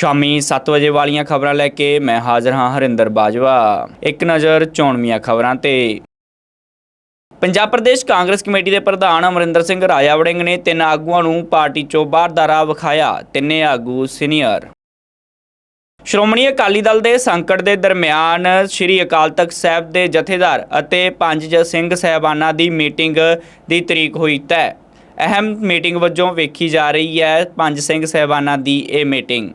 ਸ਼ਾਮੀ 7 ਵਜੇ ਵਾਲੀਆਂ ਖਬਰਾਂ ਲੈ ਕੇ ਮੈਂ ਹਾਜ਼ਰ ਹਾਂ ਹਰਿੰਦਰ ਬਾਜਵਾ। ਇੱਕ ਨਜ਼ਰ ਚੋਣਵੀਆਂ ਖਬਰਾਂ ਤੇ। ਪੰਜਾਬ ਪ੍ਰਦੇਸ਼ ਕਾਂਗਰਸ ਕਮੇਟੀ ਦੇ ਪ੍ਰਧਾਨ ਅਮਰਿੰਦਰ ਸਿੰਘ ਰਾਜਾ ਵੜਿੰਗ ਨੇ ਤਿੰਨ ਆਗੂਆਂ ਨੂੰ ਪਾਰਟੀ ਚੋਂ ਬਾਹਰ ਦਾ ਰਾਹ ਵਿਖਾਇਆ। ਤਿੰਨੇ ਆਗੂ ਸੀਨੀਅਰ। ਸ਼੍ਰੋਮਣੀ ਅਕਾਲੀ ਦਲ ਦੇ ਸੰਕਟ ਦੇ ਦਰਮਿਆਨ ਸ੍ਰੀ ਅਕਾਲ ਤਖਤ ਸਾਹਿਬ ਦੇ ਜਥੇਦਾਰ ਅਤੇ ਪੰਜ ਜ ਸਿੰਘ ਸਹਿਬਾਨਾਂ ਦੀ ਮੀਟਿੰਗ ਦੀ ਤਰੀਕ ਹੋਈ ਤੈਅ। ਅਹਿਮ ਮੀਟਿੰਗ ਵਜੋਂ ਵੇਖੀ ਜਾ ਰਹੀ ਹੈ ਪੰਜ ਸਿੰਘ ਸਹਿਬਾਨਾਂ ਦੀ ਇਹ ਮੀਟਿੰਗ।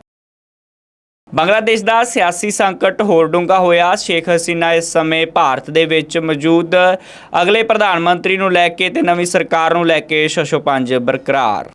ਬੰਗਲਾਦੇਸ਼ ਦਾ ਸਿਆਸੀ ਸੰਕਟ ਹੋਰ ਡੂੰਘਾ ਹੋਇਆ। ਸ਼ੇਖ ਹਸੀਨਾ ਇਸ ਸਮੇਂ ਭਾਰਤ ਦੇ ਵਿੱਚ ਮੌਜੂਦ। ਅਗਲੇ ਪ੍ਰਧਾਨ ਮੰਤਰੀ ਨੂੰ ਲੈ ਕੇ ਤੇ ਨਵੀਂ ਸਰਕਾਰ ਨੂੰ ਲੈ ਕੇ ਸ਼ਸ਼ੋਪੰਜ ਬਰਕਰਾਰ।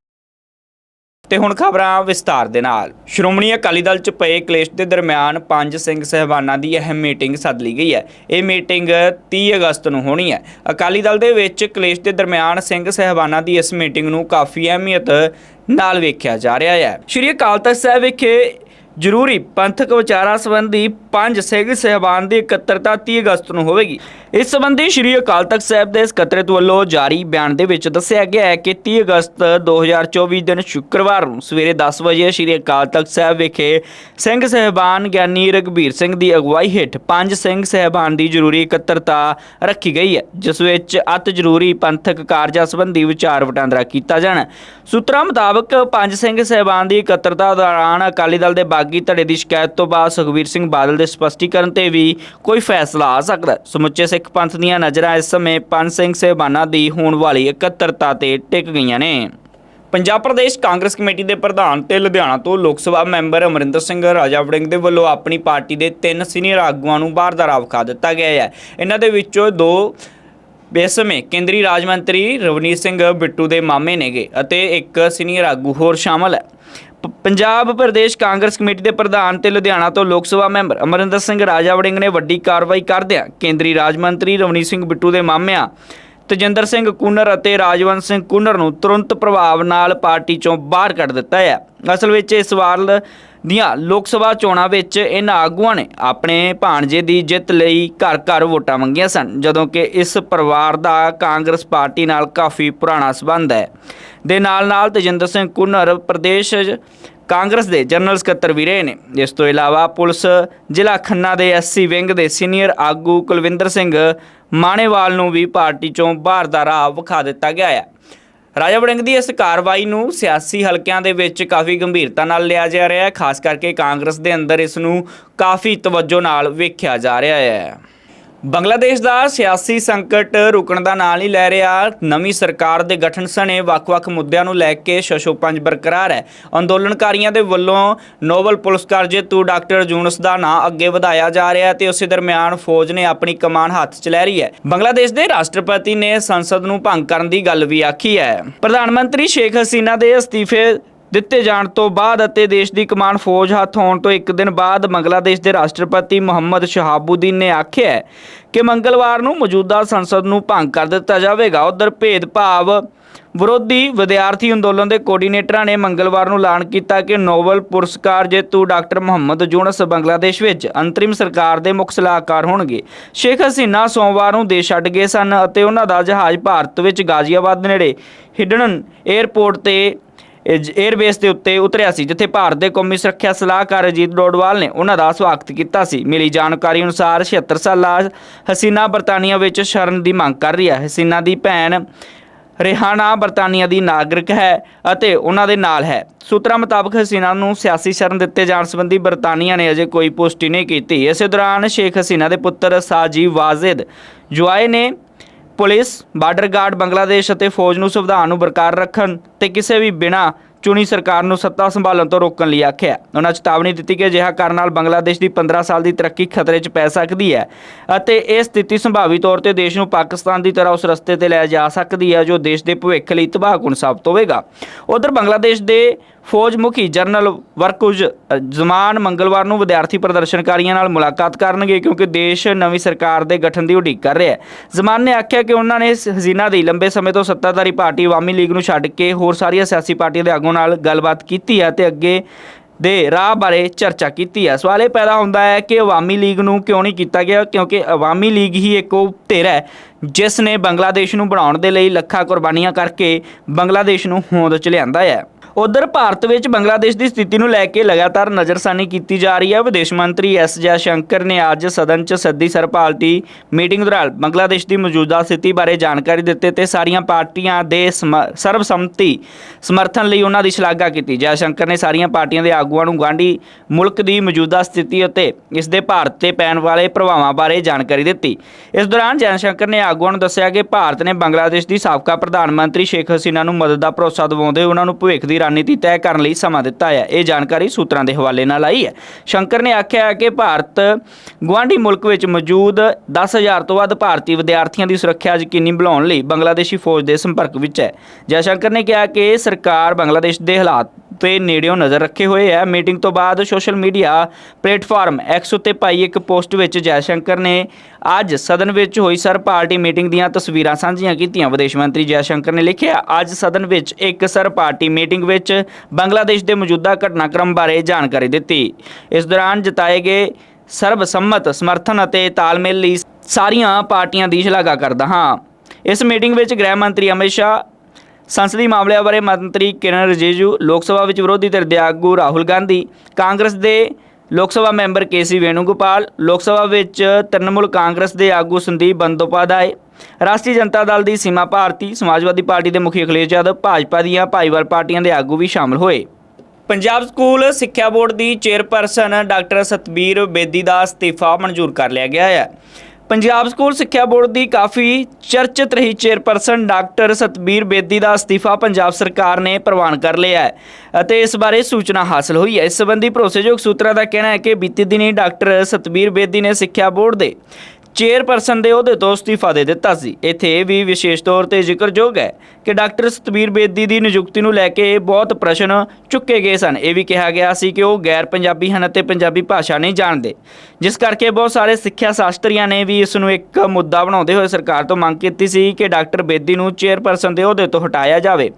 ਤੇ ਹੁਣ ਖਬਰਾਂ ਵਿਸਤਾਰ ਦੇ ਨਾਲ। ਸ਼੍ਰੋਮਣੀ ਅਕਾਲੀ ਦਲ ਚ ਪਏ ਕਲੇਸ਼ ਦੇ ਦਰਮਿਆਨ ਪੰਜ ਸਿੰਘ ਸਹਿਬਾਨਾਂ ਦੀ ਅਹਿਮ ਮੀਟਿੰਗ ਸੱਦ ਲਈ ਗਈ ਹੈ। ਇਹ ਮੀਟਿੰਗ 30 ਅਗਸਤ ਨੂੰ ਹੋਣੀ ਹੈ। ਅਕਾਲੀ ਦਲ ਦੇ ਵਿੱਚ ਕਲੇਸ਼ ਦੇ ਦਰਮਿਆਨ ਸਿੰਘ ਸਹਿਬਾਨਾਂ ਦੀ ਇਸ ਮੀਟਿੰਗ ਨੂੰ ਕਾਫੀ ਅਹਿਮੀਅਤ ਨਾਲ ਵੇਖਿਆ ਜਾ ਰਿਹਾ ਹੈ। ਸ਼੍ਰੀ ਅਕਾਲ ਤਖਤ ਸਾਹਿਬ ਵਿਖੇ ਜ਼ਰੂਰੀ ਪੰਥਕ ਵਿਚਾਰਾਂ ਸੰਬੰਧੀ ਪੰਜ ਸਿੰਘ ਸਹਿਬਾਨ ਦੀ ਇਕੱਤਰਤਾ 30 ਅਗਸਤ ਨੂੰ ਹੋਵੇਗੀ। ਇਸ ਸੰਬੰਧੀ ਸ਼੍ਰੀ ਅਕਾਲ ਤਖਤ ਸਾਹਿਬ ਦੇ ਸਕੱਤਰੇਤ ਵੱਲੋਂ ਜਾਰੀ ਬਿਆਨ ਦੇ ਵਿੱਚ ਦੱਸਿਆ ਗਿਆ ਹੈ ਕਿ 30 ਅਗਸਤ 2024 ਦਿਨ ਸ਼ੁੱਕਰਵਾਰ ਨੂੰ ਸਵੇਰੇ 10 ਵਜੇ ਸ਼੍ਰੀ ਅਕਾਲ ਤਖਤ ਸਾਹਿਬ ਵਿਖੇ ਸਿੰਘ ਸਹਿਬਾਨ ਗਿਆਨੀ ਰਗਵੀਰ ਸਿੰਘ ਦੀ ਅਗਵਾਈ ਹੇਠ ਪੰਜ ਸਿੰਘ ਸਹਿਬਾਨ ਦੀ ਜ਼ਰੂਰੀ ਇਕੱਤਰਤਾ ਰੱਖੀ ਗਈ ਹੈ, ਜਿਸ ਵਿੱਚ ਅਤ ਜ਼ਰੂਰੀ ਪੰਥਕ ਕਾਰਜਾਂ ਸੰਬੰਧੀ ਵਿਚਾਰ ਵਟਾਂਦਰਾ ਕੀਤਾ ਜਾਣਾ ਸੂਤਰਾਂ ਮੁਤਾਬਕ ਪੰਜ ਸਿੰਘ ਸਹਿਬਾਨ ਦੀ ਇਕੱਤਰਤਾ ਦੌਰਾਨ ਅਕਾਲੀ ਦਲ ਦੇ ਬਾਗੀ ਧੜੇ ਦੀ ਸ਼ਿਕਾਇਤ ਤੋਂ ਬਾਅਦ ਸੁਖਬੀਰ ਸਿੰਘ ਬਾਦਲ ਦੇ ਸਪਸ਼ਟੀਕਰਨ ਤੇ ਵੀ ਕੋਈ ਫੈਸਲਾ ਆ ਸਕਦਾ ਹੈ। ਸਮੁੱਚੇ ਸਿੱਖ ਪੰਥ ਦੀਆਂ ਨਜ਼ਰਾਂ ਇਸ ਸਮੇਂ ਪੰਜ ਸਿੰਘ ਸਹਿਬਾਨਾਂ ਦੀ ਹੋਣ ਵਾਲੀ ਇਕੱਤਰਤਾ ਤੇ ਟਿਕ ਗਈਆਂ ਨੇ ਪੰਜਾਬ ਪ੍ਰਦੇਸ਼ ਕਾਂਗਰਸ ਕਮੇਟੀ ਦੇ ਪ੍ਰਧਾਨ ਤੇ ਲੁਧਿਆਣਾ ਤੋਂ ਲੋਕ ਸਭਾ ਮੈਂਬਰ ਅਮਰਿੰਦਰ ਸਿੰਘ ਰਾਜਾ ਵੜਿੰਗ ਦੇ ਵੱਲੋਂ ਆਪਣੀ ਪਾਰਟੀ ਦੇ ਤਿੰਨ ਸੀਨੀਅਰ ਆਗੂਆਂ ਨੂੰ ਬਾਹਰ ਦਾ ਰਾਹ ਵਿਖਾ ਦਿੱਤਾ ਗਿਆ ਹੈ ਇਹਨਾਂ ਦੇ ਵਿੱਚੋਂ ਦੋ ਇਸ ਸਮੇਂ ਕੇਂਦਰੀ ਰਾਜ ਮੰਤਰੀ ਰਵਨੀਤ ਸਿੰਘ ਬਿੱਟੂ ਦੇ ਮਾਮੇ ਨੇਗੇ ਅਤੇ ਇੱਕ ਸੀਨੀਅਰ ਆਗੂ ਹੋਰ ਸ਼ਾਮਲ ਹੈ। ਪ- ਪੰਜਾਬ ਪ੍ਰਦੇਸ਼ ਕਾਂਗਰਸ ਕਮੇਟੀ ਦੇ ਪ੍ਰਧਾਨ ਤੇ ਲੁਧਿਆਣਾ ਤੋਂ ਲੋਕ ਸਭਾ ਮੈਂਬਰ ਅਮਰਿੰਦਰ ਸਿੰਘ ਰਾਜਾ ਵੜਿੰਗ ਨੇ ਵੱਡੀ ਕਾਰਵਾਈ ਕਰਦਿਆਂ ਕੇਂਦਰੀ ਰਾਜ ਮੰਤਰੀ ਰਵਨੀਤ ਸਿੰਘ ਬਿੱਟੂ ਦੇ ਮਾਮਿਆਂ ਤਜਿੰਦਰ ਸਿੰਘ ਕੂਨਰ ਅਤੇ ਰਾਜਵੰਤ ਸਿੰਘ ਕੂਨਰ ਨੂੰ ਤੁਰੰਤ ਪ੍ਰਭਾਵ ਨਾਲ ਪਾਰਟੀ ਚੋਂ ਬਾਹਰ ਕੱਢ ਦਿੱਤਾ ਹੈ। ਅਸਲ ਵਿੱਚ ਇਸ ਵਾਰ ਦੀਆਂ ਲੋਕ ਸਭਾ ਚੋਣਾਂ ਵਿੱਚ ਇਹਨਾਂ ਆਗੂਆਂ ਨੇ ਆਪਣੇ ਭਾਣਜੇ ਦੀ ਜਿੱਤ ਲਈ ਘਰ ਘਰ ਵੋਟਾਂ ਮੰਗੀਆਂ ਸਨ, ਜਦੋਂ ਕਿ ਇਸ ਪਰਿਵਾਰ ਦਾ ਕਾਂਗਰਸ ਪਾਰਟੀ ਨਾਲ ਕਾਫੀ ਪੁਰਾਣਾ ਸਬੰਧ ਹੈ। ਦੇ ਨਾਲ ਨਾਲ ਤੇਜਿੰਦਰ ਸਿੰਘ ਕੁਨਰ ਪ੍ਰਦੇਸ਼ ਕਾਂਗਰਸ ਦੇ ਜਨਰਲ ਸਕੱਤਰ ਵੀ ਰਹੇ ਨੇ। ਇਸ ਤੋਂ ਇਲਾਵਾ ਪੁਲਿਸ, ਜ਼ਿਲ੍ਹਾ ਖੰਨਾ ਦੇ ਐਸਸੀ ਵਿੰਗ ਦੇ ਸੀਨੀਅਰ ਆਗੂ ਕੁਲਵਿੰਦਰ ਸਿੰਘ ਮਾਣੇਵਾਲ ਨੂੰ ਵੀ ਪਾਰਟੀ ਚੋਂ ਬਾਹਰ ਦਾ ਰਾਹ ਵਿਖਾ ਦਿੱਤਾ ਗਿਆ ਹੈ। ਰਾਜਾ ਵੜਿੰਗ ਦੀ ਇਸ ਕਾਰਵਾਈ ਨੂੰ ਸਿਆਸੀ ਹਲਕਿਆਂ ਦੇ ਵਿੱਚ ਕਾਫੀ ਗੰਭੀਰਤਾ ਨਾਲ ਲਿਆ ਜਾ ਰਿਹਾ ਹੈ, ਖਾਸ ਕਰਕੇ ਕਾਂਗਰਸ ਦੇ ਅੰਦਰ ਇਸ ਨੂੰ ਕਾਫੀ ਤਵੱਜੋ ਨਾਲ ਵੇਖਿਆ ਜਾ ਰਿਹਾ ਹੈ। ਬੰਗਲਾਦੇਸ਼ ਦਾ ਸਿਆਸੀ ਸੰਕਟ ਰੁਕਣ ਦਾ ਨਾਂ ਨਹੀਂ ਲੈ ਰਿਹਾ। ਨਵੀਂ ਸਰਕਾਰ ਦੇ ਗਠਨ ਸਣੇ ਵੱਖ-ਵੱਖ ਮੁੱਦਿਆਂ ਨੂੰ ਲੈ ਕੇ ਸ਼ਸ਼ੋਪੰਜ ਬਰਕਰਾਰ ਹੈ। ਅੰਦੋਲਨਕਾਰੀਆਂ ਦੇ ਵੱਲੋਂ ਨੋਬਲ ਪੁਰਸਕਾਰ ਜੇਤੂ ਡਾਕਟਰ ਜੂਨਸ ਦਾ ਨਾਂ ਅੱਗੇ ਵਧਾਇਆ ਜਾ ਰਿਹਾ ਹੈ ਤੇ ਉਸੇ ਦਰਮਿਆਨ ਫੌਜ ਨੇ ਆਪਣੀ ਕਮਾਨ ਹੱਥ 'ਚ ਲੈ ਰਹੀ ਹੈ। ਬੰਗਲਾਦੇਸ਼ ਦੇ ਰਾਸ਼ਟਰਪਤੀ ਨੇ ਸੰਸਦ ਨੂੰ ਭੰਗ ਕਰਨ ਦੀ ਗੱਲ ਵੀ ਆਖੀ ਹੈ। ਪ੍ਰਧਾਨ ਮੰਤਰੀ ਸ਼ੇਖ ਹਸੀਨਾ ਦੇ ਅਸਤੀਫੇ ਦਿੱਤੇ ਜਾਣ ਤੋਂ ਬਾਅਦ ਅਤੇ ਦੇਸ਼ ਦੀ ਕਮਾਨ ਫੌਜ ਹੱਥ ਹੋਣ ਤੋਂ ਇੱਕ ਦਿਨ ਬਾਅਦ ਬੰਗਲਾਦੇਸ਼ ਦੇ ਰਾਸ਼ਟਰਪਤੀ ਮੁਹੰਮਦ ਸ਼ਹਾਬੂਦੀਨ ਨੇ ਆਖਿਆ ਕਿ ਮੰਗਲਵਾਰ ਨੂੰ ਮੌਜੂਦਾ ਸੰਸਦ ਨੂੰ ਭੰਗ ਕਰ ਦਿੱਤਾ ਜਾਵੇਗਾ। ਉਧਰ ਭੇਦਭਾਵ ਵਿਰੋਧੀ ਵਿਦਿਆਰਥੀ ਅੰਦੋਲਨ ਦੇ ਕੋਆਰਡੀਨੇਟਰਾਂ ਨੇ ਮੰਗਲਵਾਰ ਨੂੰ ਐਲਾਨ ਕੀਤਾ ਕਿ ਨੋਬਲ ਪੁਰਸਕਾਰ ਜੇਤੂ ਡਾਕਟਰ ਮੁਹੰਮਦ ਯੂਨਸ ਬੰਗਲਾਦੇਸ਼ ਵਿੱਚ ਅੰਤਰਿਮ ਸਰਕਾਰ ਦੇ ਮੁੱਖ ਸਲਾਹਕਾਰ ਹੋਣਗੇ। ਸ਼ੇਖ ਹਸੀਨਾ ਸੋਮਵਾਰ ਨੂੰ ਦੇਸ਼ ਛੱਡ ਗਏ ਸਨ ਅਤੇ ਉਹਨਾਂ ਦਾ ਜਹਾਜ਼ ਭਾਰਤ ਵਿੱਚ ਗਾਜ਼ੀਆਬਾਦ ਨੇੜੇ ਹਿਡਨ 에ਅਰਪੋਰਟ ਤੇ 에ਅਰਬੇਸ ਦੇ ਉੱਤੇ ਉਤਰਿਆ ਸੀ, ਜਿੱਥੇ ਭਾਰਤ ਦੇ ਕੌਮੀ ਸੁਰੱਖਿਆ ਸਲਾਹਕਾਰ ਅਜੀਤ ਡੋਡਵਾਲ ਨੇ ਉਹਨਾਂ ਦਾ ਸਵਾਗਤ ਕੀਤਾ ਸੀ। ਮਿਲੀ ਜਾਣਕਾਰੀ ਅਨੁਸਾਰ 76 ਸਾਲਾ ਹਸੀਨਾ ਬਰਤਾਨੀਆ ਵਿੱਚ ਸ਼ਰਨ ਦੀ ਮੰਗ ਕਰ ਰਹੀ ਹੈ। ਹਸੀਨਾ ਦੀ ਭੈਣ ਰਿਹਾਨਾ ਬਰਤਾਨੀਆ ਦੀ ਨਾਗਰਿਕ ਹੈ ਅਤੇ ਉਹਨਾਂ ਦੇ ਨਾਲ ਹੈ। ਸੂਤਰਾਂ ਮੁਤਾਬਕ ਹਸੀਨਾ ਨੂੰ ਸਿਆਸੀ ਸ਼ਰਨ ਦਿੱਤੇ ਜਾਣ ਸੰਬੰਧੀ ਬਰਤਾਨੀਆ ਨੇ ਅਜੇ ਕੋਈ ਪੁਸ਼ਟੀ ਨਹੀਂ ਕੀਤੀ। ਇਸੇ ਦੌਰਾਨ ਸ਼ੇਖ ਹਸੀਨਾ ਦੇ ਪੁੱਤਰ ਸਾਜੀ ਵਾਜ਼ਿਦ ਜੁਆਏ ਨੇ ਪੁਲਿਸ ਬਾਰਡਰ ਗਾਰਡ ਬੰਗਲਾਦੇਸ਼ ਅਤੇ ਫੌਜ ਨੂੰ ਸੰਵਿਧਾਨ ਨੂੰ ਬਰਕਰਾਰ ਰੱਖਣ ਤੇ ਕਿਸੇ ਵੀ ਬਿਨਾ ਚੁਣੀ ਸਰਕਾਰ ਨੂੰ ਸੱਤਾ ਸੰਭਾਲਣ ਤੋਂ ਰੋਕਣ ਲਈ ਆਖਿਆ ਉਹਨਾਂ ਚੇਤਾਵਨੀ ਦਿੱਤੀ ਕਿ ਅਜਿਹਾ ਕਰਨ ਨਾਲ ਬੰਗਲਾਦੇਸ਼ ਦੀ 15 ਸਾਲ ਦੀ ਤਰੱਕੀ ਖਤਰੇ 'ਚ ਪੈ ਸਕਦੀ ਹੈ ਅਤੇ ਇਹ ਸਥਿਤੀ ਸੰਭਾਵੀ ਤੌਰ ਤੇ ਦੇਸ਼ ਨੂੰ ਪਾਕਿਸਤਾਨ ਦੀ ਤਰ੍ਹਾਂ ਉਸ ਰਸਤੇ ਤੇ ਲੈ ਜਾ ਸਕਦੀ ਹੈ ਜੋ ਦੇਸ਼ ਦੇ ਭਵਿੱਖ ਲਈ ਤਬਾਹਕੁਨ ਸਾਬਤ ਹੋਵੇਗਾ। ਉਧਰ ਬੰਗਲਾਦੇਸ਼ ਦੇ ਫੌਜ ਮੁਖੀ ਜਨਰਲ ਵਰਕੁਜ ਜ਼ਮਾਨ ਮੰਗਲਵਾਰ ਨੂੰ ਵਿਦਿਆਰਥੀ ਪ੍ਰਦਰਸ਼ਨਕਾਰੀਆਂ ਨਾਲ ਮੁਲਾਕਾਤ ਕਰਨਗੇ ਕਿਉਂਕਿ ਦੇਸ਼ ਨਵੀਂ ਸਰਕਾਰ ਦੇ ਗਠਨ ਦੀ ਉਡੀਕ ਕਰ ਰਿਹਾ ਹੈ। ਜ਼ਮਾਨ ਨੇ ਆਖਿਆ ਕਿ ਉਹਨਾਂ ਨੇ ਹਜ਼ੀਨਾ ਦੀ ਲੰਬੇ ਸਮੇਂ ਤੋਂ ਸੱਤਾਧਾਰੀ ਪਾਰਟੀ ਆਵਾਮੀ ਲੀਗ ਨੂੰ ਛੱਡ ਕੇ ਹੋਰ ਸਾਰੀਆਂ ਸਿਆਸੀ ਪਾਰਟੀਆਂ ਦੇ ਆਗੂਆਂ ਨਾਲ ਗੱਲਬਾਤ ਕੀਤੀ ਹੈ ਤੇ ਅੱਗੇ ਦੇ ਰਾਹ ਬਾਰੇ ਚਰਚਾ ਕੀਤੀ ਹੈ। ਸਵਾਲ ਇਹ ਪੈਦਾ ਹੁੰਦਾ ਹੈ ਕਿ ਅਵਾਮੀ ਲੀਗ ਨੂੰ ਕਿਉਂ ਨਹੀਂ ਕੀਤਾ ਗਿਆ? ਕਿਉਂਕਿ ਅਵਾਮੀ ਲੀਗ ਹੀ ਇੱਕ ਉਹ ਧਿਰ ਹੈ ਜਿਸ ਨੇ ਬੰਗਲਾਦੇਸ਼ ਨੂੰ ਬਣਾਉਣ ਦੇ ਲਈ ਲੱਖਾਂ ਕੁਰਬਾਨੀਆਂ ਕਰਕੇ ਬੰਗਲਾਦੇਸ਼ ਨੂੰ ਹੋਂਦ ਚ ਲਿਆਂਦਾ ਹੈ। ਉਧਰ ਭਾਰਤ ਵਿੱਚ ਬੰਗਲਾਦੇਸ਼ ਦੀ ਸਥਿਤੀ ਨੂੰ ਲੈ ਕੇ ਲਗਾਤਾਰ ਨਜ਼ਰਸਾਨੀ ਕੀਤੀ ਜਾ ਰਹੀ ਹੈ। ਵਿਦੇਸ਼ ਮੰਤਰੀ ਐਸ ਜੈਸ਼ੰਕਰ ਨੇ ਅੱਜ ਸਦਨ 'ਚ ਸੱਦੀ ਸਰ ਪਾਰਟੀ ਮੀਟਿੰਗ ਦੌਰਾਨ ਬੰਗਲਾਦੇਸ਼ ਦੀ ਮੌਜੂਦਾ ਸਥਿਤੀ ਬਾਰੇ ਜਾਣਕਾਰੀ ਦਿੱਤੇ ਤੇ ਸਾਰੀਆਂ ਪਾਰਟੀਆਂ ਦੇ ਸਮ- ਸਰਬਸੰਮਤੀ ਸਮਰਥਨ ਲਈ ਉਹਨਾਂ ਦੀ ਸ਼ਲਾਘਾ ਕੀਤੀ। ਜੈਸ਼ੰਕਰ ਨੇ ਸਾਰੀਆਂ ਪਾਰਟੀਆਂ ਦੇ ਆਗੂਆਂ ਨੂੰ ਗਾਂਢੀ ਮੁਲਕ ਦੀ ਮੌਜੂਦਾ ਸਥਿਤੀ ਅਤੇ ਇਸ ਦੇ ਭਾਰਤ ਤੇ ਪੈਣ ਵਾਲੇ ਪ੍ਰਭਾਵਾਂ ਬਾਰੇ ਜਾਣਕਾਰੀ ਦਿੱਤੀ। ਇਸ ਦੌਰਾਨ ਜੈਸ਼ੰਕਰ ਨੇ ਆਗੂਆਂ ਨੂੰ ਦੱਸਿਆ ਕਿ ਭਾਰਤ ਨੇ ਬੰਗਲਾਦੇਸ਼ ਦੀ ਸਾਬਕਾ ਪ੍ਰਧਾਨ ਮੰਤਰੀ ਸ਼ੇਖ ਹਸੀਨਾ ਨੂੰ ਮਦਦ ਦਾ ਭਰੋਸਾ ਦਿਵਾਉਂਦੇ ਉਹਨਾਂ ਨੂੰ ਭਵਿੱਖ ਦੀ ਰਣਨੀਤੀ ਤੈਅ ਕਰਨ ਲਈ ਸਮਾਂ ਦਿੱਤਾ ਹੈ। ਇਹ ਜਾਣਕਾਰੀ ਸੂਤਰਾਂ ਦੇ ਹਵਾਲੇ ਨਾਲ ਆਈ ਹੈ। ਸ਼ੰਕਰ ਨੇ ਆਖਿਆ ਹੈ ਕਿ ਭਾਰਤ ਗੁਆਂਢੀ ਮੁਲਕ ਵਿੱਚ ਮੌਜੂਦ 10000 ਤੋਂ ਵੱਧ ਭਾਰਤੀ ਵਿਦਿਆਰਥੀਆਂ ਦੀ ਸੁਰੱਖਿਆ ਯਕੀਨੀ ਬਣਾਉਣ ਲਈ ਬੰਗਲਾਦੇਸ਼ੀ ਫੌਜ ਦੇ ਸੰਪਰਕ ਵਿੱਚ ਹੈ। ਜੈਸ਼ੰਕਰ ਨੇ ਕਿਹਾ ਕਿ ਸਰਕਾਰ ਬੰਗਲਾਦੇਸ਼ ਦੇ ਹਾਲਾਤ ਤੇ ਨੇੜਿਓਂ ਨਜ਼ਰ ਰੱਖੇ ਹੋਏ ਹੈ ਮੀਟਿੰਗ ਤੋਂ ਬਾਅਦ ਸੋਸ਼ਲ ਮੀਡੀਆ ਪਲੇਟਫਾਰਮ ਐਕਸ ਉੱਤੇ ਪਾਈ ਇੱਕ ਪੋਸਟ ਵਿੱਚ ਜੈਸ਼ੰਕਰ ਨੇ ਅੱਜ ਸਦਨ ਵਿੱਚ ਹੋਈ ਸਰ ਪਾਰਟੀ ਮੀਟਿੰਗ ਦੀਆਂ ਤਸਵੀਰਾਂ ਸਾਂਝੀਆਂ ਕੀਤੀਆਂ। ਵਿਦੇਸ਼ ਮੰਤਰੀ ਜੈਸ਼ੰਕਰ ਨੇ ਲਿਖਿਆ, ਅੱਜ ਸਦਨ ਵਿੱਚ ਇੱਕ ਸਰ ਪਾਰਟੀ ਮੀਟਿੰਗ ਵਿੱਚ ਬੰਗਲਾਦੇਸ਼ ਦੇ ਮੌਜੂਦਾ ਘਟਨਾਕ੍ਰਮ ਬਾਰੇ ਜਾਣਕਾਰੀ ਦਿੱਤੀ। ਇਸ ਦੌਰਾਨ ਜਤਾਏ ਗਏ ਸਰਬਸੰਮਤ ਸਮਰਥਨ ਅਤੇ ਤਾਲਮੇਲ ਲਈ ਸਾਰੀਆਂ ਪਾਰਟੀਆਂ ਦੀ ਸ਼ਲਾਘਾ ਕਰਦਾ ਹਾਂ। ਇਸ ਮੀਟਿੰਗ ਵਿੱਚ ਗ੍ਰਹਿ ਮੰਤਰੀ ਅਮਿਤ ਸ਼ਾਹ ਸੰਸਦੀ ਮਾਮਲਿਆਂ ਬਾਰੇ ਮੰਤਰੀ ਕਿਰਨ ਰਿਜੀਜੂ, ਲੋਕ ਸਭਾ ਵਿੱਚ ਵਿਰੋਧੀ ਧਿਰ ਦੇ ਆਗੂ ਰਾਹੁਲ ਗਾਂਧੀ, ਕਾਂਗਰਸ ਦੇ ਲੋਕ ਸਭਾ ਮੈਂਬਰ ਕੇਸੀ ਵੇਣੂਗੋਪਾਲ, ਲੋਕ ਸਭਾ ਵਿੱਚ ਤ੍ਰਿਣਮੂਲ ਕਾਂਗਰਸ ਦੇ ਆਗੂ ਸੰਦੀਪ ਬੰਦੋਪਾਧਿਆਏ ਰਾਸ਼ਟਰੀ ਜਨਤਾ ਦਲ ਦੀ ਸੀਮਾ ਭਾਰਤੀ, ਸਮਾਜਵਾਦੀ ਪਾਰਟੀ ਦੇ ਮੁਖੀ ਅਖਿਲੇਸ਼ ਯਾਦਵ, ਭਾਜਪਾ ਦੀਆਂ ਭਾਈਵਾਲ ਪਾਰਟੀਆਂ ਦੇ ਆਗੂ ਵੀ ਸ਼ਾਮਲ ਹੋਏ। ਪੰਜਾਬ ਸਕੂਲ ਸਿੱਖਿਆ ਬੋਰਡ ਦੀ ਚੇਅਰਪਰਸਨ ਡਾਕਟਰ ਸਤਬੀਰ ਬੇਦੀ ਦਾ ਅਸਤੀਫਾ ਮਨਜ਼ੂਰ ਕਰ ਲਿਆ ਗਿਆ ਹੈ। ਪੰਜਾਬ ਸਕੂਲ ਸਿੱਖਿਆ ਬੋਰਡ ਦੀ ਕਾਫੀ ਚਰਚਿਤ ਰਹੀ ਚੇਅਰਪਰਸਨ ਡਾਕਟਰ ਸਤਬੀਰ ਬੇਦੀ ਦਾ ਅਸਤੀਫਾ ਪੰਜਾਬ ਸਰਕਾਰ ਨੇ ਪ੍ਰਵਾਨ ਕਰ ਲਿਆ ਹੈ ਅਤੇ ਇਸ ਬਾਰੇ ਸੂਚਨਾ ਹਾਸਲ ਹੋਈ ਹੈ। ਇਸ ਸੰਬੰਧੀ ਭਰੋਸੇਯੋਗ ਸੂਤਰਾਂ ਦਾ ਕਹਿਣਾ ਹੈ ਕਿ ਬੀਤੀ ਦਿਨੀ ਡਾਕਟਰ ਸਤਬੀਰ ਬੇਦੀ ਨੇ ਸਿੱਖਿਆ ਬੋਰਡ ਦੇ ਚੇਅਰਪਰਸਨ ਦੇ ਅਹੁਦੇ ਤੋਂ ਅਸਤੀਫਾ ਦੇ ਦਿੱਤਾ ਸੀ। ਇੱਥੇ ਇਹ ਵੀ ਵਿਸ਼ੇਸ਼ ਤੌਰ ਤੇ ਜ਼ਿਕਰਯੋਗ ਹੈ ਕਿ ਡਾਕਟਰ ਸਤਬੀਰ ਬੇਦੀ ਦੀ ਨਿਯੁਕਤੀ ਨੂੰ ਲੈ ਕੇ ਬਹੁਤ ਪ੍ਰਸ਼ਨ ਚੁੱਕੇ ਗਏ ਸਨ। ਇਹ ਵੀ ਕਿਹਾ ਗਿਆ ਸੀ ਕਿ ਉਹ ਗੈਰ ਪੰਜਾਬੀ ਹਨ ਅਤੇ ਪੰਜਾਬੀ ਭਾਸ਼ਾ ਨਹੀਂ ਜਾਣਦੇ। ਜਿਸ ਕਰਕੇ ਬਹੁਤ ਸਾਰੇ ਸਿੱਖਿਆ ਸ਼ਾਸਤਰੀਆਂ ਨੇ ਵੀ ਇਸ ਨੂੰ ਇੱਕ ਮੁੱਦਾ ਬਣਾਉਂਦੇ ਹੋਏ ਸਰਕਾਰ ਤੋਂ ਮੰਗ ਕੀਤੀ ਸੀ ਕਿ ਡਾਕਟਰ ਬੇਦੀ ਨੂੰ ਚੇਅਰਪਰਸਨ ਦੇ ਅਹੁਦੇ ਤੋਂ ਹਟਾਇਆ ਜਾਵੇ।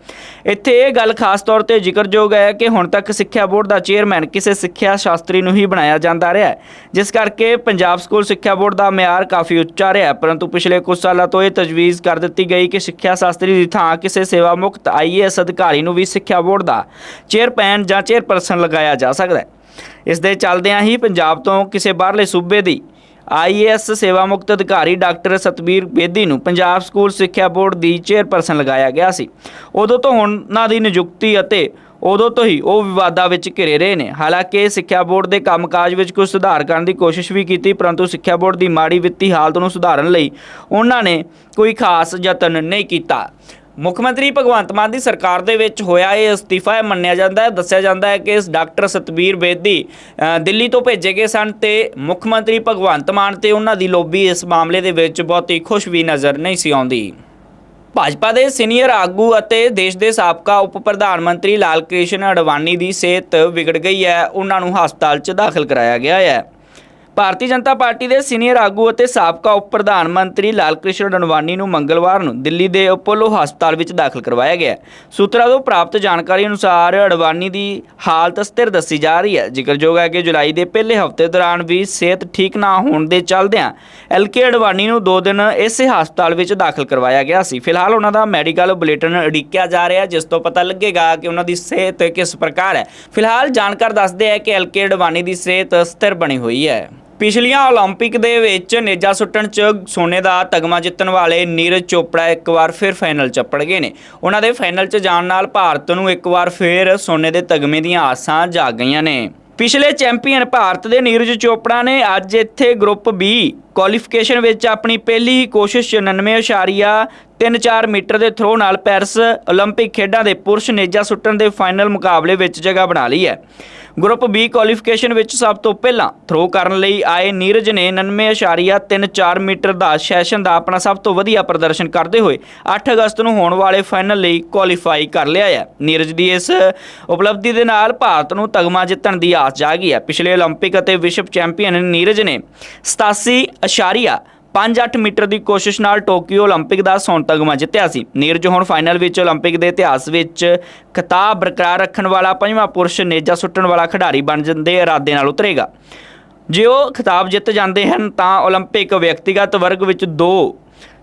ਇੱਥੇ ਇਹ ਗੱਲ ਖਾਸ ਤੌਰ ਤੇ ਜ਼ਿਕਰਯੋਗ ਹੈ ਕਿ ਹੁਣ ਤੱਕ ਸਿੱਖਿਆ ਬੋਰਡ ਦਾ ਚੇਅਰਮੈਨ ਕਿਸੇ ਸਿੱਖਿਆ ਸ਼ਾਸਤਰੀ ਨੂੰ ਹੀ ਬਣਾਇਆ ਜਾਂਦਾ ਰਿਹਾ ਹੈ। ਜਿਸ ਕਰਕੇ ਪੰਜਾਬ ਸਕੂਲ ਸਿੱਖਿਆ ਬੋਰਡ ਦਾ ਮਿਆਰ ਕਾਫੀ ਉੱਚਾ ਰਿਹਾ ਪਰੰਤੂ ਪਿਛਲੇ ਕੁਝ ਸਾਲਾਂ ਤੋਂ ਇਹ ਤਜਵੀਜ਼ ਕਰ ਦਿੱਤੀ ਗਈ ਕਿ ਸਿੱਖਿਆ ਸ਼ਾਸਤਰੀ ਦੀ ਥਾਂ ਕਿਸੇ ਸੇਵਾ ਮੁਕਤ ਆਈਏਐਸ ਅਧਿਕਾਰੀ ਨੂੰ ਵੀ ਸਿੱਖਿਆ ਬੋਰਡ ਦਾ ਚੇਅਰਮੈਨ ਜਾਂ ਚੇਅਰਪਰਸਨ ਲਗਾਇਆ ਜਾ ਸਕਦਾ ਹੈ। ਇਸ ਦੇ ਚੱਲਦਿਆਂ ਹੀ ਪੰਜਾਬ ਤੋਂ ਕਿਸੇ ਬਾਹਰਲੇ ਸੂਬੇ ਦੀ ਆਈਏਐਸ ਸੇਵਾ ਮੁਕਤ ਅਧਿਕਾਰੀ ਡਾਕਟਰ ਸਤਬੀਰ ਬੇਦੀ ਨੂੰ ਪੰਜਾਬ ਸਕੂਲ ਸਿੱਖਿਆ ਬੋਰਡ ਦੀ ਚੇਅਰਪਰਸਨ ਲਗਾਇਆ ਗਿਆ ਸੀ। ਉਦੋਂ ਤੋਂ ਉਹਨਾਂ ਦੀ ਨਿਯੁਕਤੀ ਅਤੇ ਉਦੋਂ ਤੋਂ ਹੀ ਉਹ ਵਿਵਾਦਾਂ ਵਿੱਚ ਘਿਰੇ ਰਹੇ ਨੇ। ਹਾਲਾਂਕਿ ਸਿੱਖਿਆ ਬੋਰਡ ਦੇ ਕੰਮਕਾਜ ਵਿੱਚ ਕੁਝ ਸੁਧਾਰ ਕਰਨ ਦੀ ਕੋਸ਼ਿਸ਼ ਵੀ ਕੀਤੀ, ਪਰੰਤੂ ਸਿੱਖਿਆ ਬੋਰਡ ਦੀ ਮਾੜੀ ਵਿੱਤੀ ਹਾਲਤ ਨੂੰ ਸੁਧਾਰਨ ਲਈ ਉਹਨਾਂ ਨੇ ਕੋਈ ਖਾਸ ਯਤਨ ਨਹੀਂ ਕੀਤਾ। ਮੁੱਖ ਮੰਤਰੀ ਭਗਵੰਤ ਮਾਨ ਦੀ ਸਰਕਾਰ ਦੇ ਵਿੱਚ ਹੋਇਆ ਇਹ ਅਸਤੀਫਾ, ਇਹ ਮੰਨਿਆ ਜਾਂਦਾ ਹੈ, ਦੱਸਿਆ ਜਾਂਦਾ ਹੈ ਕਿ ਇਸ ਡਾਕਟਰ ਸਤਬੀਰ ਬੇਦੀ ਦਿੱਲੀ ਤੋਂ ਭੇਜੇ ਗਏ ਸਨ ਤੇ ਮੁੱਖ ਮੰਤਰੀ ਭਗਵੰਤ ਮਾਨ ਤੇ ਉਹਨਾਂ ਦੀ ਲੋਬੀ ਇਸ ਮਾਮਲੇ ਦੇ ਵਿੱਚ ਬਹੁਤੀ ਖੁਸ਼ ਵੀ ਨਜ਼ਰ ਨਹੀਂ ਸੀ ਆਉਂਦੀ। ਭਾਜਪਾ ਦੇ ਸੀਨੀਅਰ ਆਗੂ ਅਤੇ ਦੇਸ਼ ਦੇ ਸਾਬਕਾ ਉਪ ਪ੍ਰਧਾਨ ਮੰਤਰੀ ਲਾਲ ਕ੍ਰਿਸ਼ਨ ਅਡਵਾਨੀ ਦੀ ਸਿਹਤ ਵਿਗੜ ਗਈ ਹੈ। ਉਹਨਾਂ ਨੂੰ ਹਸਪਤਾਲ 'ਚ ਦਾਖਲ ਕਰਾਇਆ ਗਿਆ ਹੈ। ਭਾਰਤੀ ਜਨਤਾ ਪਾਰਟੀ ਦੇ ਸੀਨੀਅਰ ਆਗੂ ਅਤੇ ਸਾਬਕਾ ਉਪ ਪ੍ਰਧਾਨ ਮੰਤਰੀ ਲਾਲ ਕ੍ਰਿਸ਼ਨ ਅਡਵਾਨੀ ਨੂੰ ਮੰਗਲਵਾਰ ਨੂੰ ਦਿੱਲੀ ਦੇ ਅਪੋਲੋ ਹਸਪਤਾਲ ਵਿੱਚ ਦਾਖਲ ਕਰਵਾਇਆ ਗਿਆ। ਸੂਤਰਾਂ ਤੋਂ ਪ੍ਰਾਪਤ ਜਾਣਕਾਰੀ ਅਨੁਸਾਰ ਅਡਵਾਨੀ ਦੀ ਹਾਲਤ ਸਥਿਰ ਦੱਸੀ ਜਾ ਰਹੀ ਹੈ। ਜ਼ਿਕਰਯੋਗ ਹੈ ਕਿ ਜੁਲਾਈ ਦੇ ਪਹਿਲੇ ਹਫ਼ਤੇ ਦੌਰਾਨ ਵੀ ਸਿਹਤ ਠੀਕ ਨਾ ਹੋਣ ਦੇ ਚੱਲਦਿਆਂ ਐਲਕੇ ਅਡਵਾਨੀ ਨੂੰ 2 ਦਿਨ ਇਸੇ ਹਸਪਤਾਲ ਵਿੱਚ ਦਾਖਲ ਕਰਵਾਇਆ ਗਿਆ ਸੀ। ਫਿਲਹਾਲ ਉਹਨਾਂ ਦਾ ਮੈਡੀਕਲ ਬੁਲੇਟਿਨ ਉਡੀਕਿਆ ਜਾ ਰਿਹਾ, ਜਿਸ ਤੋਂ ਪਤਾ ਲੱਗੇਗਾ ਕਿ ਉਹਨਾਂ ਦੀ ਸਿਹਤ ਕਿਸ ਪ੍ਰਕਾਰ ਹੈ। ਫਿਲਹਾਲ ਜਾਣਕਾਰ ਦੱਸਦੇ ਹੈ ਕਿ ਐਲਕੇ ਅਡਵਾਨੀ ਦੀ ਸਿਹਤ ਸਥਿਰ ਬਣੀ ਹੋਈ ਹੈ। ਪਿਛਲੀਆਂ 올림픽 ਦੇ ਵਿੱਚ ਨੇਜਾ ਸੁੱਟਣ 'ਚ ਸੋਨੇ ਦਾ ਤਗਮਾ ਜਿੱਤਣ ਵਾਲੇ ਨੀਰਜ ਚੋਪੜਾ ਇੱਕ ਵਾਰ ਫਿਰ ਫਾਈਨਲ 'ਚ ਪੜ ਗਏ ਨੇ। ਉਹਨਾਂ ਦੇ ਫਾਈਨਲ 'ਚ ਜਾਣ ਨਾਲ ਭਾਰਤ ਨੂੰ ਇੱਕ ਵਾਰ ਫਿਰ ਸੋਨੇ ਦੇ ਤਗਮੇ ਦੀਆਂ ਆਸਾਂ ਜਾਗ ਗਈਆਂ ਨੇ। ਪਿਛਲੇ ਚੈਂਪੀਅਨ ਭਾਰਤ ਦੇ ਨੀਰਜ ਚੋਪੜਾ ਨੇ ਅੱਜ ਇੱਥੇ ਗਰੁੱਪ ਬੀ ਕੁਆਲੀਫਿਕੇਸ਼ਨ ਵਿੱਚ ਆਪਣੀ ਪਹਿਲੀ ਕੋਸ਼ਿਸ਼ 99.96 3-4 ਮੀਟਰ ਦੇ ਥਰੋ ਨਾਲ ਪੈਰਿਸ 올림픽 ਖੇਡਾਂ ਦੇ ਪੁਰਸ਼ ਨੇਜਾ ਸੁੱਟਣ ਦੇ ਫਾਈਨਲ ਮੁਕਾਬਲੇ ਵਿੱਚ ਜਗ੍ਹਾ ਬਣਾ ਲਈ ਹੈ। ਗਰੁੱਪ ਬੀ ਕੁਆਲੀਫਿਕੇਸ਼ਨ ਵਿੱਚ ਸਭ ਤੋਂ ਪਹਿਲਾਂ ਥਰੋ ਕਰਨ ਲਈ ਆਏ ਨੀਰਜ ਨੇ 99.34 ਮੀਟਰ ਦਾ ਸੈਸ਼ਨ ਦਾ ਆਪਣਾ ਸਭ ਤੋਂ ਵਧੀਆ ਪ੍ਰਦਰਸ਼ਨ ਕਰਦੇ ਹੋਏ 8 ਅਗਸਤ ਨੂੰ ਹੋਣ ਵਾਲੇ ਫਾਈਨਲ ਲਈ ਕੁਆਲੀਫਾਈ ਕਰ ਲਿਆ ਹੈ। ਨੀਰਜ ਦੀ ਇਸ ਉਪਲਬਧੀ ਦੇ ਨਾਲ ਭਾਰਤ ਨੂੰ ਤਗਮਾ ਜਿੱਤਣ ਦੀ ਆਸ ਜਾਗੀ ਹੈ। ਪਿਛਲੇ 올림픽 ਅਤੇ ਵਿਸ਼ਵ ਚੈਂਪੀਅਨ ਨੀਰਜ ਨੇ 87.00 5-8 ਮੀਟਰ ਦੀ ਕੋਸ਼ਿਸ਼ ਨਾਲ ਟੋਕੀਓ 올림픽 ਦਾ ਸੋਨ ਤਗਮਾ ਜਿੱਤਿਆ ਸੀ ਨੀਰਜ ਹੁਣ ਫਾਈਨਲ ਵਿੱਚ 올림픽 ਦੇ ਇਤਿਹਾਸ ਵਿੱਚ ਖਿਤਾਬ ਬਰਕਰਾਰ ਰੱਖਣ ਵਾਲਾ ਪੰਜਵਾਂ ਪੁਰਸ਼ ਨੇਜਾ ਸੁੱਟਣ ਵਾਲਾ ਖਿਡਾਰੀ ਬਣ ਜਾਂਦੇ ਇਰਾਦੇ ਨਾਲ ਉਤਰੇਗਾ ਜੇ ਉਹ ਖਿਤਾਬ ਜਿੱਤ ਜਾਂਦੇ ਹਨ ਤਾਂ 올림픽 ਵਿਅਕਤੀਗਤ ਵਰਗ ਵਿੱਚ ਦੋ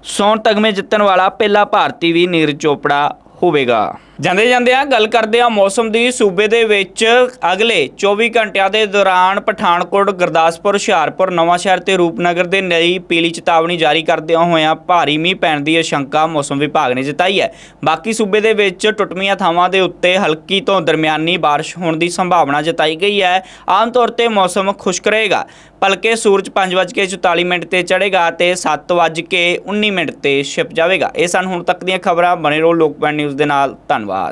ਸੋਨ ਤਗਮੇ ਜਿੱਤਣ ਵਾਲਾ ਪਹਿਲਾ ਭਾਰਤੀ ਵੀ ਨੀਰਜ ਚੋਪੜਾ ਹੋਵੇਗਾ ਜਾਂਦੇ ਜਾਂਦੇ ਆ ਗੱਲ ਕਰਦੇ ਆ ਮੌਸਮ ਦੀ। ਸੂਬੇ ਦੇ ਵਿੱਚ ਅਗਲੇ 24 ਘੰਟਿਆਂ ਦੇ ਦੌਰਾਨ ਪਠਾਨਕੋਟ, ਗੁਰਦਾਸਪੁਰ, ਹੁਸ਼ਿਆਰਪੁਰ, ਨਵਾਂਸ਼ਹਿਰ ਤੇ ਰੂਪਨਗਰ ਦੇ ਲਈ ਪੀਲੀ ਚੇਤਾਵਨੀ ਜਾਰੀ ਕਰਦਿਆਂ ਹੋਇਆਂ ਭਾਰੀ ਮੀਂਹ ਪੈਣ ਦੀ ਆਸ਼ੰਕਾ ਮੌਸਮ ਵਿਭਾਗ ਨੇ ਜਤਾਈ ਹੈ। ਬਾਕੀ ਸੂਬੇ ਦੇ ਵਿੱਚ ਟੁੱਟਵੀਆਂ ਥਾਵਾਂ ਦੇ ਉੱਤੇ ਹਲਕੀ ਤੋਂ ਦਰਮਿਆਨੀ ਬਾਰਿਸ਼ ਹੋਣ ਦੀ ਸੰਭਾਵਨਾ ਜਤਾਈ ਗਈ ਹੈ। ਆਮ ਤੌਰ ਤੇ ਮੌਸਮ ਖੁਸ਼ਕ ਰਹੇਗਾ। ਭਲਕੇ ਸੂਰਜ 5:44 ਮਿੰਟ ਤੇ ਚੜ੍ਹੇਗਾ ਤੇ 7:19 ਮਿੰਟ ਤੇ ਛਿਪ ਜਾਵੇਗਾ। ਇਹ ਸਨ ਹੁਣ ਤੱਕ ਦੀਆਂ ਖਬਰਾਂ। ਬਣੇ ਰਹੋ ਲੋਕਪਾਲ ਨਿਊਜ਼ ਦੇ ਨਾਲ। ਧੰਨਵਾਦ। ধন্যবাদ